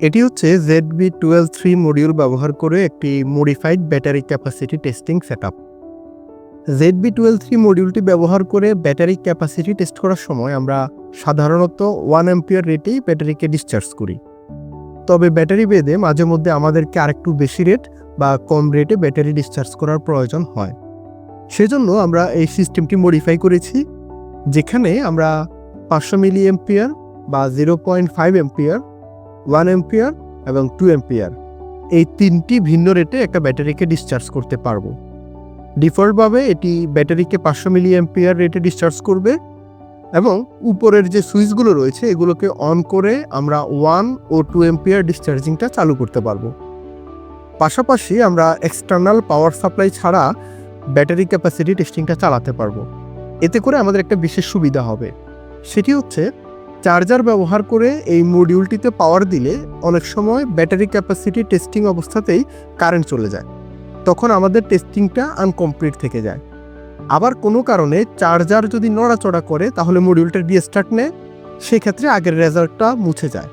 এটি হচ্ছে Z B twelve three module ব্যবহার করে একটি modified battery capacity testing set up Z B twelve three মডিউলটি ব্যবহার করে ব্যাটারি ক্যাপাসিটি টেস্ট করার সময় আমরা সাধারণত ওয়ান অ্যাম্পিয়ার রেটেই ব্যাটারিকে ডিসচার্জ করি। তবে ব্যাটারি বেদে মাঝে মধ্যে আমাদেরকে আরেকটু বেশি রেট বা কম রেটে ব্যাটারি ডিসচার্জ করার প্রয়োজন হয়। সেজন্য আমরা এই সিস্টেমটি মডিফাই করেছি, যেখানে আমরা পাঁচশো মিলি এম্পিয়ার বা zero point five ampere one ampere এবং টু এম্পিয়ার। এই তিনটি ভিন্ন রেটে একটা ব্যাটারিকে ডিসচার্জ করতে পারব। ডিফল্টভাবে এটি ব্যাটারিকে পাঁচশো মিলি এম্পিয়ার রেটে ডিসচার্জ করবে এবং উপরের যে সুইচগুলো রয়েছে, এগুলোকে অন করে আমরা ওয়ান ও টু এম্পিয়ার ডিসচার্জিংটা চালু করতে পারব। পাশাপাশি আমরা এক্সটার্নাল পাওয়ার সাপ্লাই ছাড়া ব্যাটারি ক্যাপাসিটি টেস্টিংটা চালাতে পারব। এতে করে আমাদের একটা বিশেষ সুবিধা হবে। সেটি হচ্ছে চার্জার ব্যবহার করে এই মডিউলটিতে পাওয়ার দিলে অনেক সময় ব্যাটারি ক্যাপাসিটি টেস্টিং অবস্থাতেই কারেন্ট চলে যায়। তখন আমাদের টেস্টিংটা আনকমপ্লিট থেকে যায়। আবার কোনো কারণে চার্জার যদি নড়াচড়া করে, তাহলে মডিউলটা রিস্টার্ট নেয়, সেক্ষেত্রে আগের রেজাল্টটা মুছে যায়।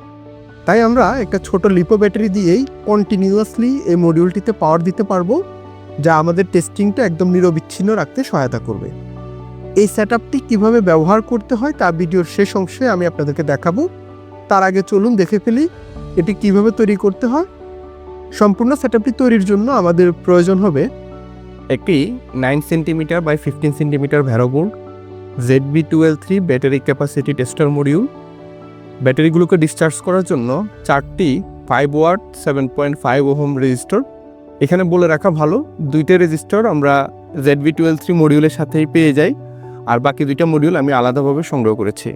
তাই আমরা একটা ছোট লিপো ব্যাটারি দিয়েই কন্টিনিউয়াসলি এই মডিউলটিতে পাওয়ার দিতে পারব, যা আমাদের টেস্টিংটা একদম নিরবিচ্ছিন্ন রাখতে সহায়তা করবে। এই সেট আপটি কীভাবে ব্যবহার করতে হয় তা ভিডিওর শেষ অংশে আমি আপনাদেরকে দেখাবো। তার আগে চলুন দেখে ফেলি এটি কীভাবে তৈরি করতে হয়। সম্পূর্ণ সেট আপটি তৈরির জন্য আমাদের প্রয়োজন হবে একটি nine centimetre by fifteen centimetre veroboard Z B twelve three battery capacity tester module ব্যাটারিগুলোকে discharge করার জন্য চারটি five watt seven point five ohm resistor এখানে বলে রাখা ভালো, দুইটা রেজিস্টর আমরা জেড বি টুয়েলভ থ্রি মডিউলের সাথেই পেয়ে যাই। আর বাকি দুইটা মডিউল আমি আলাদাভাবে সংগ্রহ করেছি।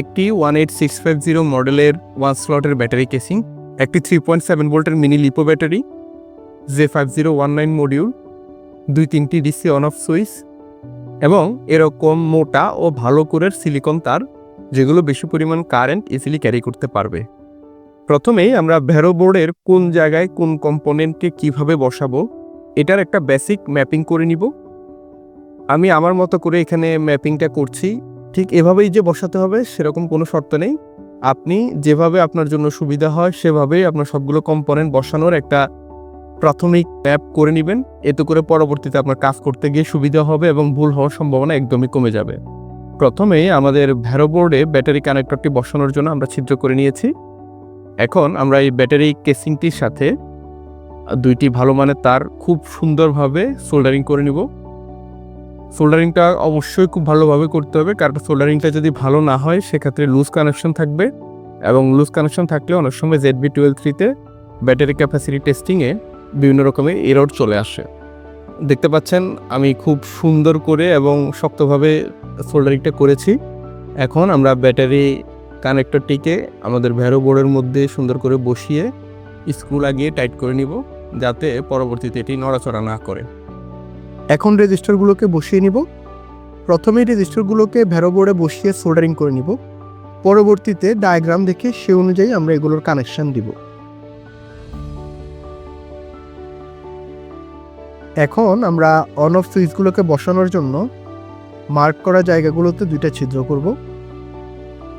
একটি one eight six five zero মডেলের ওয়ান স্লটের ব্যাটারি কেসিং একটি থ্রি পয়েন্ট সেভেন ভোল্টের mini LiPo battery J five zero one nine module দুই তিনটি ডিসি অন অফ সুইচ এবং এরকম মোটা ও ভালো করের সিলিকন তার, যেগুলো বেশি পরিমাণ কারেন্ট ইজিলি ক্যারি করতে পারবে। প্রথমেই আমরা ভ্যারো বোর্ডের কোন জায়গায় কোন কম্পোনেন্টকে কীভাবে বসাবো, এটার একটা বেসিক ম্যাপিং করে নিব। আমি আমার মতো করে এখানে ম্যাপিংটা করছি। ঠিক এভাবেই যে বসাতে হবে সেরকম কোনো শর্ত নেই। আপনি যেভাবে আপনার জন্য সুবিধা হয় সেভাবেই আপনার সবগুলো কম্পোনেন্ট বসানোর একটা প্রাথমিক ম্যাপ করে নেবেন। এতে করে পরবর্তীতে আপনার কাজ করতে গিয়ে সুবিধা হবে এবং ভুল হওয়ার সম্ভাবনা একদমই কমে যাবে। প্রথমে আমাদের ভ্যারো বোর্ডে ব্যাটারি কানেক্টরটি বসানোর জন্য আমরা ছিদ্র করে নিয়েছি। এখন আমরা এই ব্যাটারি কেসিংটির সাথে দুইটি ভালো মানের তার খুব সুন্দরভাবে সোল্ডারিং করে নিব। সোল্ডারিংটা অবশ্যই খুব ভালোভাবে করতে হবে, কারণ সোল্ডারিংটা যদি ভালো না হয়, সেক্ষেত্রে লুজ কানেকশন থাকবে এবং লুজ কানেকশন থাকলে অনেক সময় জেড বি টুয়েলভ থ্রিতে ব্যাটারি ক্যাপাসিটি টেস্টিংয়ে বিভিন্ন রকমের এরর চলে আসে। দেখতে পাচ্ছেন, আমি খুব সুন্দর করে এবং শক্তভাবে সোল্ডারিংটা করেছি। এখন আমরা ব্যাটারি কানেক্টরটিকে আমাদের ভ্যারো বোর্ডের মধ্যে সুন্দর করে বসিয়ে স্ক্রু লাগিয়ে টাইট করে নিব, যাতে পরবর্তীতে এটি নড়াচড়া না করে। এখন রেজিস্টারগুলোকে বসিয়ে নিব। প্রথমেই রেজিস্টারগুলোকে ভ্যারো বোর্ডে বসিয়ে সোল্ডারিং করে নিব। পরবর্তীতে ডায়াগ্রাম দেখে সে অনুযায়ী আমরা এগুলোর কানেকশন দিব। এখন আমরা অন অফ সুইচগুলোকে বসানোর জন্য মার্ক করা জায়গাগুলোতে দুইটা ছিদ্র করব।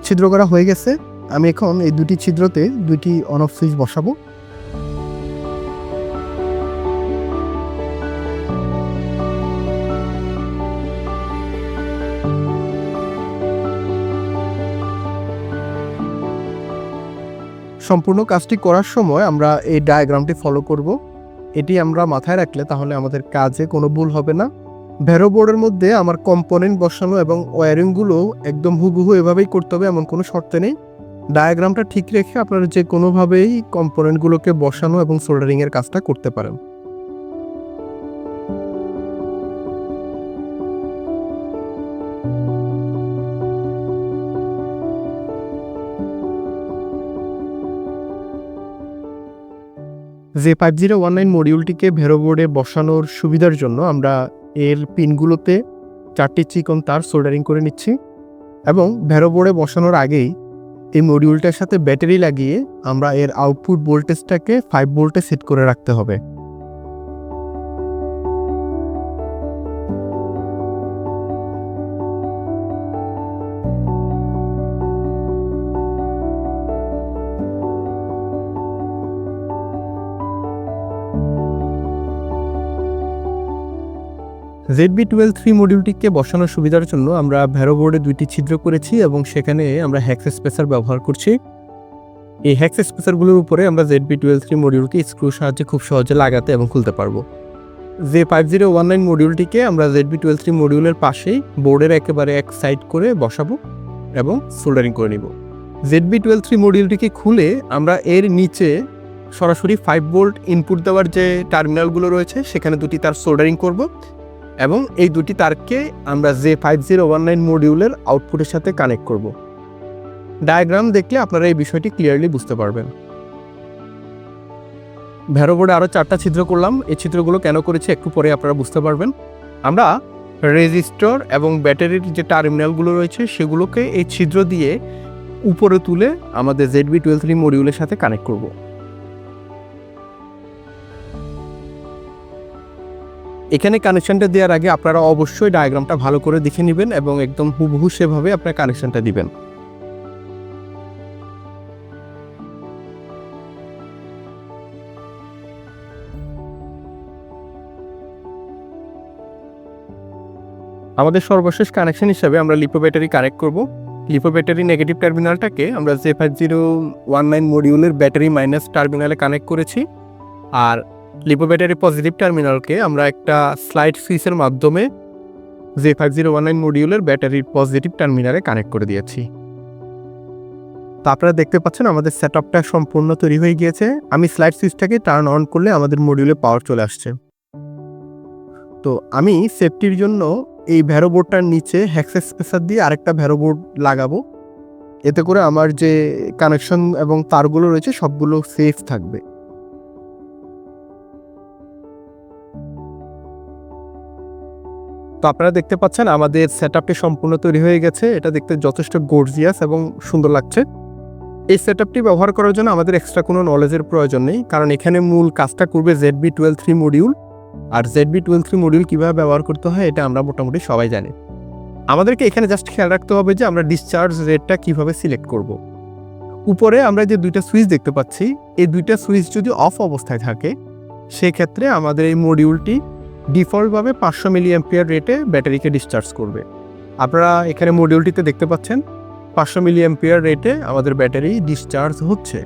ছিদ্র করা হয়ে গেছে। আমি এখন এই দুটি ছিদ্রতে দুইটি অন অফ সুইচ বসাবো। সম্পূর্ণ কাজটি করার সময় আমরা এই ডায়াগ্রামটি ফলো করব। এটি আমরা মাথায় রাখলে তাহলে আমাদের কাজে কোনো ভুল হবে না। ভ্যারো বোর্ডের মধ্যে আমার কম্পোনেন্ট বসানো এবং ওয়ারিংগুলো একদম হুবহু এভাবেই করতে হবে, এমন কোনো শর্তে নেই। ডায়াগ্রামটা ঠিক রেখে আপনারা যে কোনোভাবেই কম্পোনেন্টগুলোকে বসানো এবং সোল্ডারিংয়ের কাজটা করতে পারেন। যে ফাইভ জিরো ওয়ান নাইন মডিউলটিকে ভেরোবোর্ডে বসানোর সুবিধার জন্য আমরা এর পিনগুলোতে চারটি চিকন তার সোল্ডারিং করে নিচ্ছি এবং ভেরোবোর্ডে বসানোর আগেই এই মডিউলটার সাথে ব্যাটারি লাগিয়ে আমরা এর আউটপুট ভোল্টেজটাকে ফাইভ ভোল্টে সেট করে রাখতে হবে। জেড বি টুয়েলভ থ্রি মডিউলটিকে বসানোর সুবিধার জন্য আমরা ভ্যারো বোর্ডে দুইটি ছিদ্র করেছি এবং সেখানে আমরা হ্যাক্স স্পেসার ব্যবহার করছি। এই হ্যাক্স স্পেসারগুলোর উপরে আমরা জেড বি টুয়েলভ থ্রি মডিউলকে স্ক্রুর সাহায্যে খুব সহজে লাগাতে এবং খুলতে পারব। যে ফাইভ জিরো ওয়ান নাইন মডিউলটিকে আমরা জেড বি টুয়েলভ থ্রি মডিউলের পাশেই বোর্ডের একেবারে এক সাইড করে বসাবো এবং সোল্ডারিং করে নিব। জেড বি টুয়েলভ থ্রি মডিউলটিকে খুলে আমরা এর নিচে সরাসরি ফাইভ ভোল্ট ইনপুট দেওয়ার যে টার্মিনালগুলো রয়েছে, সেখানে দুটি তার সোল্ডারিং করব। এবং এই দুটি তারকে আমরা J five zero one nine মডিউলের আউটপুটের সাথে কানেক্ট করব। ডায়াগ্রাম দেখলে আপনারা এই বিষয়টি ক্লিয়ারলি বুঝতে পারবেন। ভ্যারো বোর্ডে আরও চারটা ছিদ্র করলাম। এই ছিদ্রগুলো কেন করেছে একটু পরে আপনারা বুঝতে পারবেন। আমরা রেজিস্টর এবং ব্যাটারির যে টার্মিনালগুলো রয়েছে, সেগুলোকে এই ছিদ্র দিয়ে উপরে তুলে আমাদের জেড বি টুয়েলভ থ্রি মডিউলের সাথে কানেক্ট করব। এখানে কানেকশনটা দেওয়ার আগে আপনারা অবশ্যই ডায়াগ্রামটা ভালো করে দেখে নেবেন এবং একদম হুবহু সেভাবে আপনার কানেকশনটা দিবেন। আমাদের সর্বশেষ কানেকশন হিসাবে আমরা লিপো ব্যাটারি কানেক্ট করব। লিপো ব্যাটারি নেগেটিভ টার্মিনালটাকে আমরা J five zero one nine মডিউলের ব্যাটারি মাইনাস টার্মিনালে কানেক্ট করেছি। আর লিপো ব্যাটারি পজিটিভ টার্মিনালকে আমরা একটা স্লাইড সুইচের মাধ্যমে J five zero one nine মডিউলের ব্যাটারির পজিটিভ টার্মিনালে কানেক্ট করে দিয়েছি। তো আপনারা দেখতে পাচ্ছেন আমাদের সেট আপটা সম্পূর্ণ তৈরি হয়ে গিয়েছে। আমি স্লাইড সুইচটাকে টার্ন অন করলে আমাদের মডিউলে পাওয়ার চলে আসছে। তো আমি সেফটির জন্য এই ভ্যারো বোর্ডটার নিচে হ্যাক্সেস স্পেসার দিয়ে আরেকটা ভ্যারো বোর্ড লাগাবো। এতে করে আমার যে কানেকশন এবং তারগুলো রয়েছে সবগুলো সেফ থাকবে। তো আপনারা দেখতে পাচ্ছেন আমাদের সেট সম্পূর্ণ তৈরি হয়ে গেছে। এটা দেখতে যথেষ্ট গর্জিয়াস এবং সুন্দর লাগছে। এই সেট ব্যবহার করার জন্য আমাদের এক্সট্রা কোনো নলেজের প্রয়োজন নেই, কারণ এখানে মূল কাজটা করবে Z B twelve three module আর Z B twelve three module কীভাবে ব্যবহার করতে হয়, এটা আমরা মোটামুটি সবাই জানি। আমাদেরকে এখানে জাস্ট খেয়াল রাখতে হবে যে আমরা ডিসচার্জ রেটটা কীভাবে সিলেক্ট করব। উপরে আমরা যে দুইটা সুইচ দেখতে পাচ্ছি, এই দুইটা সুইচ যদি অফ অবস্থায় থাকে, সেক্ষেত্রে আমাদের এই মডিউলটি ডিফল্টভাবে পাঁচশো মিলি এম্পিয়ার রেটে ব্যাটারিকে ডিসচার্জ করবে। আপনারা এখানে মডিউলটিতে দেখতে পাচ্ছেন, পাঁচশো মিলি এম্পিয়ার রেটে আমাদের ব্যাটারি ডিসচার্জ হচ্ছে।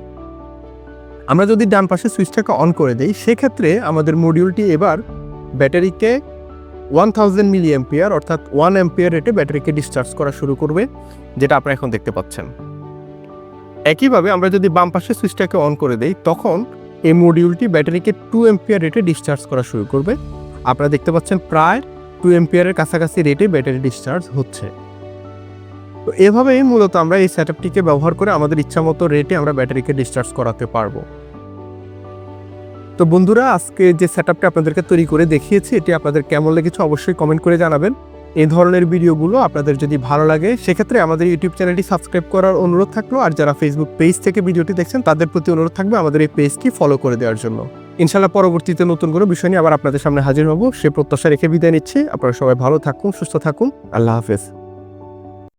আমরা যদি ডান পাশে সুইচটাকে অন করে দেই, সেক্ষেত্রে আমাদের মডিউলটি এবার ব্যাটারিকে ওয়ান থাউজেন্ড মিলি এম্পিয়ার অর্থাৎ ওয়ান এম্পিয়ার রেটে ব্যাটারিকে ডিসচার্জ করা শুরু করবে, যেটা আপনারা এখন দেখতে পাচ্ছেন। একইভাবে আমরা যদি বাম পাশে সুইচটাকে অন করে দেই, তখন এই মডিউলটি ব্যাটারিকে টু এম্পিয়ার রেটে ডিসচার্জ করা শুরু করবে। আপনারা দেখতে পাচ্ছেন প্রায় টু এম্পিয়ারের কাছাকাছি রেটে ব্যাটারি ডিসচার্জ হচ্ছে। তো এভাবেই মূলত আমরা এই সেট ব্যবহার করে আমাদের ইচ্ছামতো রেটে আমরা ব্যাটারিকে ডিসচার্জ করাতে পারব। তো বন্ধুরা, আজকে যে সেট আপনাদেরকে তৈরি করে দেখিয়েছি, এটি আপনাদের কেমন লেগেছে অবশ্যই কমেন্ট করে জানাবেন। এই ধরনের ভিডিওগুলো আপনাদের যদি ভালো লাগে, সেক্ষেত্রে আমাদের ইউটিউব চ্যানেলটি সাবস্ক্রাইব করার অনুরোধ থাকল। আর যারা ফেসবুক পেজ থেকে ভিডিওটি দেখছেন, তাদের প্রতি অনুরোধ থাকবে আমাদের এই পেজটি ফলো করে দেওয়ার জন্য। ইনশাল্লাহ পরবর্তীতে নতুন কোনো বিষয় নিয়ে আবার আপনাদের সামনে হাজির হব। সে প্রত্যাশা রেখে বিদায় নিচ্ছি। আপনারা সবাই ভালো থাকুন, সুস্থ থাকুন। আল্লাহ হাফেজ।